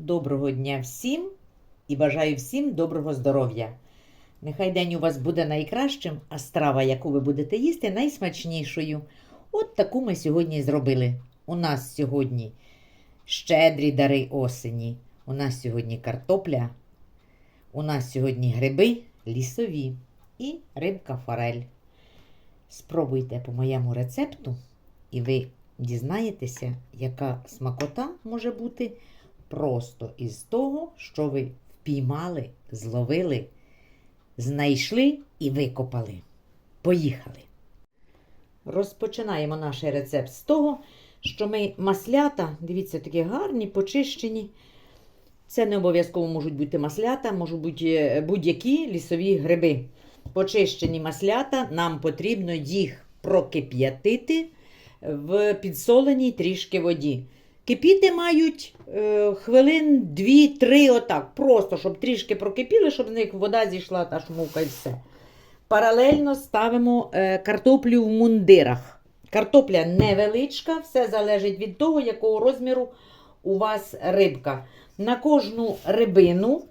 Доброго дня всім і бажаю всім доброго здоров'я. Нехай день у вас буде найкращим, а страва, яку ви будете їсти, найсмачнішою. От таку ми сьогодні зробили. У нас сьогодні щедрі дари осені. У нас сьогодні картопля, у нас сьогодні гриби лісові і рибка форель. Спробуйте по моєму рецепту, і ви дізнаєтеся, яка смакота може бути просто із того, що ви впіймали, зловили, знайшли і викопали. Поїхали! Розпочинаємо наш рецепт з того, що ми маслята, дивіться, такі гарні, почищені. Це не обов'язково можуть бути маслята, можуть бути е, будь-які лісові гриби. Почищені маслята, нам потрібно їх прокип'ятити в підсоленій трішки воді. Кипіти мають е, хвилин 2-3, отак. Просто, щоб трішки прокипіли, щоб з них вода зійшла та шмука і все. Паралельно ставимо е, картоплю в мундирах. Картопля невеличка, все залежить від того, якого розміру у вас рибка. На кожну рибину,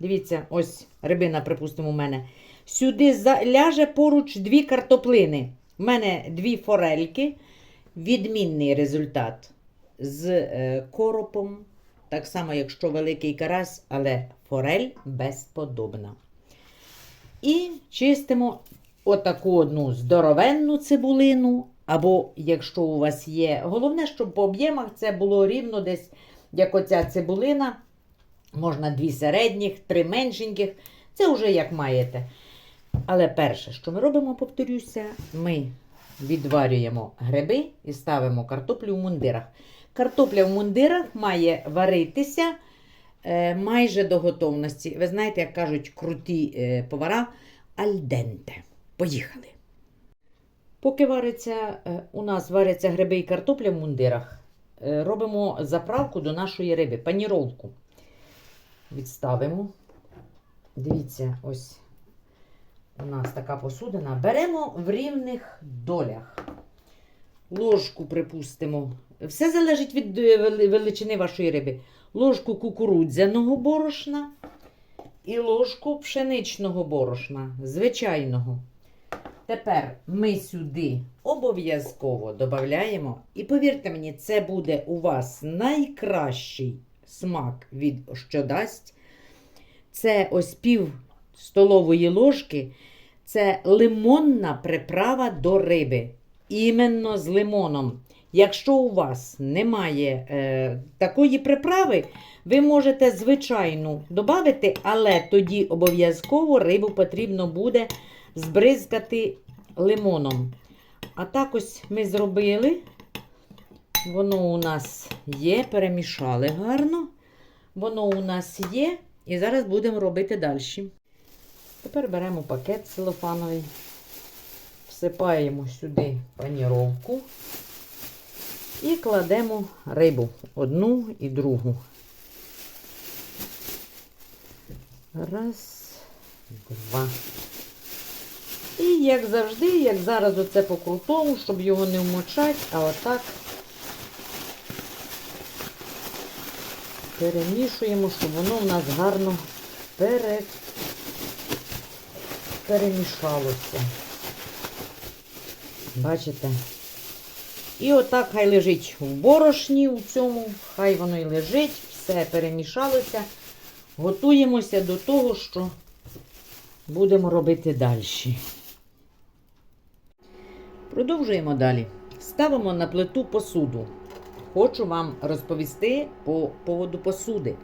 дивіться, ось рибина, припустимо, у мене. Сюди ляже поруч дві картоплини. У мене дві форельки. Відмінний результат з е, коропом. Так само, якщо великий карась, але форель безподобна. І чистимо отаку одну здоровенну цибулину. Або, якщо у вас є, головне, щоб по об'ємах це було рівно десь, як оця цибулина. Можна дві середніх, три меншеньких. Це вже як маєте. Але перше, що ми робимо, повторюся, ми відварюємо гриби і ставимо картоплю в мундирах. Картопля в мундирах має варитися е, майже до готовності. Ви знаєте, як кажуть круті е, повара альденте. Поїхали. Поки вариться, е, у нас варяться гриби і картопля в мундирах, робимо заправку до нашої риби, паніровку. Відставимо. Дивіться, ось у нас така посудина. Беремо в рівних долях. Ложку припустимо. Все залежить від е, величини вашої риби. Ложку кукурудзяного борошна і ложку пшеничного борошна, звичайного. Тепер ми сюди обов'язково додаємо, і повірте мені, це буде у вас найкращий смак від що дасть. Це ось пів столової ложки. Це лимонна приправа до риби. Іменно з лимоном. Якщо у вас немає е, такої приправи, ви можете звичайну додати, але тоді обов'язково рибу потрібно буде збризкати лимоном. А так ось ми зробили. Воно у нас є, перемішали гарно. Воно у нас є. І зараз будемо робити далі. Тепер беремо пакет целофановий, всипаємо сюди паніровку і кладемо рибу одну і другу. Раз, два. І як завжди, як зараз оце по крутому, щоб його не вмочати, а отак перемішуємо, щоб воно в нас гарно пере... перемішалося. Бачите? І отак хай лежить в борошні у цьому, хай воно і лежить, все перемішалося. Готуємося до того, що будемо робити далі. Продовжуємо далі. Ставимо на плиту посуду. Хочу вам розповісти по поводу посуди.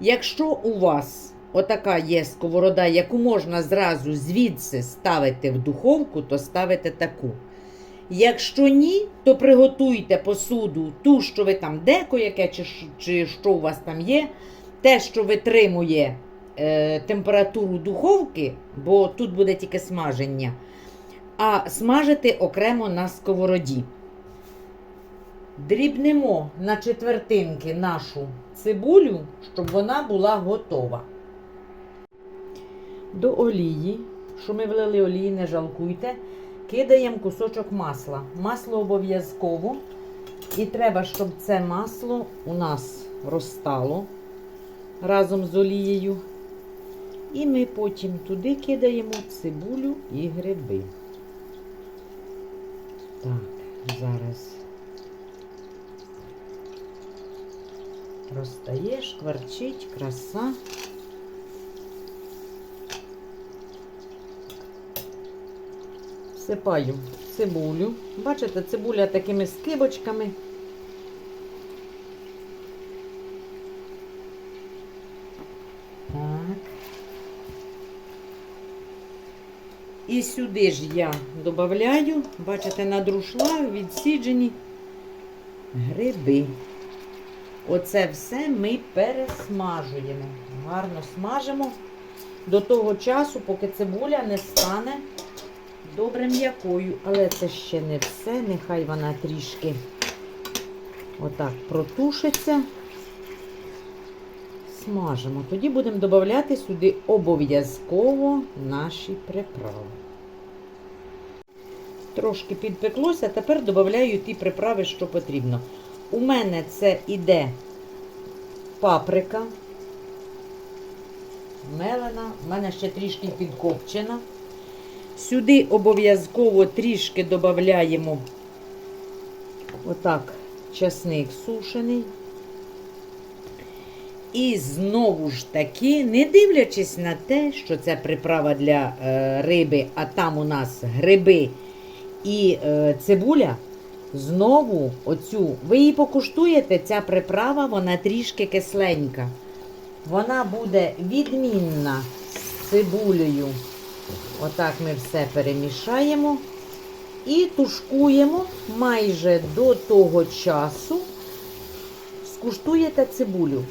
Якщо у вас отака є сковорода, яку можна зразу звідси ставити в духовку, то ставите таку. Якщо ні, то приготуйте посуду, ту, що ви там деко, яке, чи, чи що у вас там є, те, що витримує е, температуру духовки, бо тут буде тільки смаження, а смажити окремо на сковороді. Дрібнемо на четвертинки нашу цибулю, щоб вона була готова. До олії, що ми влили олії, не жалкуйте, кидаємо кусочок масла. Масло обов'язково. І треба, щоб це масло у нас розтало разом з олією. І ми потім туди кидаємо цибулю і гриби. Так, зараз розтає, шкварчить, краса. Всипаю цибулю. Бачите, цибуля такими скибочками. Так. І сюди ж я додаю, бачите, надрушла відсіджені гриби. Оце все ми пересмажуємо. Гарно смажимо до того часу, поки цибуля не стане добре м'якою. Але це ще не все. Нехай вона трішки отак протушиться. Смажимо. Тоді будемо додавати сюди обов'язково наші приправи. Трошки підпеклося, тепер додаю ті приправи, що потрібно. У мене це іде паприка. Мелена, в мене ще трішки підкопчена. Сюди обов'язково трішки додаємо отак часник сушений. І знову ж таки, не дивлячись на те, що це приправа для е, риби, а там у нас гриби і е, цибуля, знову оцю, ви її покуштуєте, ця приправа, вона трішки кисленька. Вона буде відмінна з цибулею. Отак ми все перемішаємо і тушкуємо майже до того часу. Скуштуєте цибулю.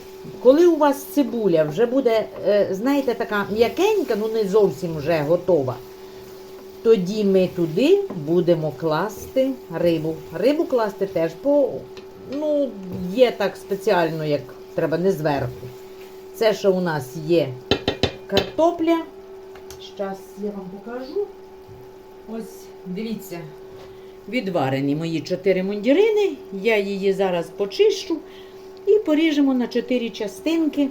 Коли у вас цибуля вже буде, е, знаєте, така м'якенька, ну не зовсім вже готова, тоді ми туди будемо класти рибу. Рибу класти теж по, ну, є так спеціально, як треба не зверху. Це, що у нас є картопля. Зараз я вам покажу. Ось, дивіться, відварені мої чотири мундірини. Я її зараз почищу і поріжемо на чотири частинки,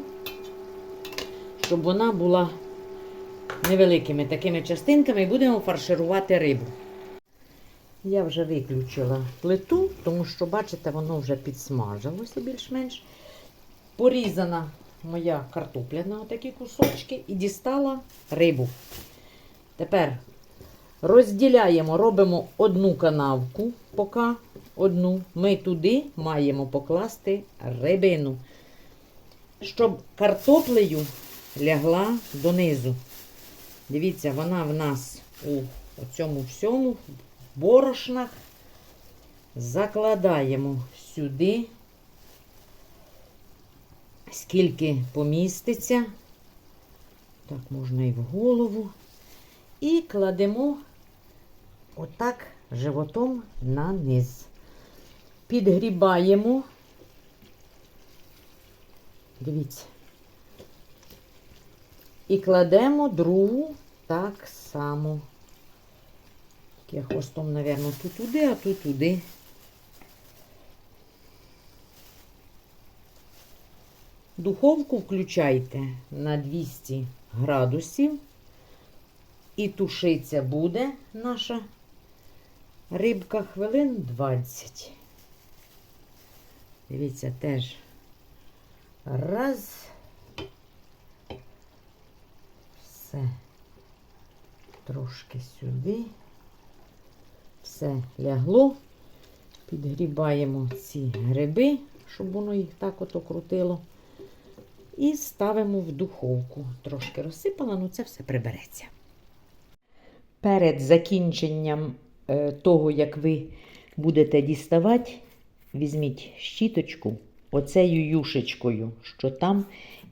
щоб вона була невеликими такими частинками і будемо фарширувати рибу. Я вже виключила плиту, тому що, бачите, воно вже підсмажилося більш-менш. Порізана моя картопля на такі кусочки і дістала рибу. Тепер розділяємо, робимо одну канавку, поки одну. Ми туди маємо покласти рибину, щоб картоплею лягла донизу. Дивіться, вона в нас у цьому всьому в борошнах. Закладаємо сюди скільки поміститься. Так, можна і в голову. І кладемо отак животом на низ. Підгрібаємо. Дивіться. І кладемо другу так само. Я хвостом, мабуть, тут туди, а тут туди. Духовку включайте на 200 градусів. І тушиться буде наша рибка хвилин 20. Дивіться, теж раз. Все. Трошки сюди. Все лягло. Підгрібаємо ці гриби, щоб воно їх так ото крутило. І ставимо в духовку. Трошки розсипала, ну це все прибереться. Перед закінченням е, того, як ви будете діставати, візьміть щіточку оцею юшечкою, що там,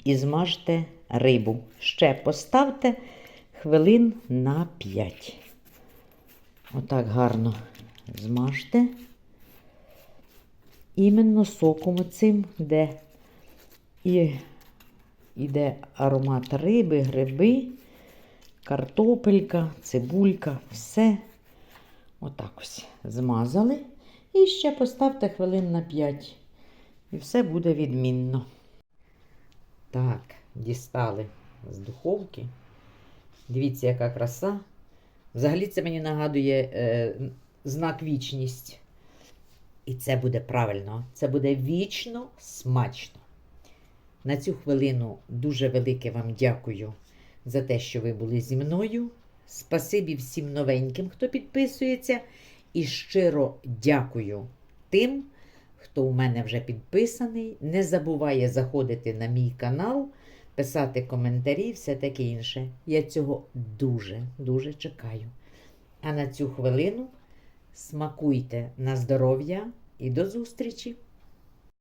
і змажте рибу. Ще поставте хвилин на 5. Отак гарно змажте. Іменно соком оцим, де і Іде аромат риби, гриби, картопелька, цибулька, все. Отак ось змазали. І ще поставте хвилин на 5. І все буде відмінно. Так, дістали з духовки. Дивіться, яка краса. Взагалі це мені нагадує е, знак вічність. І це буде правильно. Це буде вічно смачно. На цю хвилину дуже велике вам дякую за те, що ви були зі мною. Спасибі всім новеньким, хто підписується. І щиро дякую тим, хто у мене вже підписаний. Не забуває заходити на мій канал, писати коментарі, все таке інше. Я цього дуже, дуже чекаю. А на цю хвилину смакуйте на здоров'я і до зустрічі!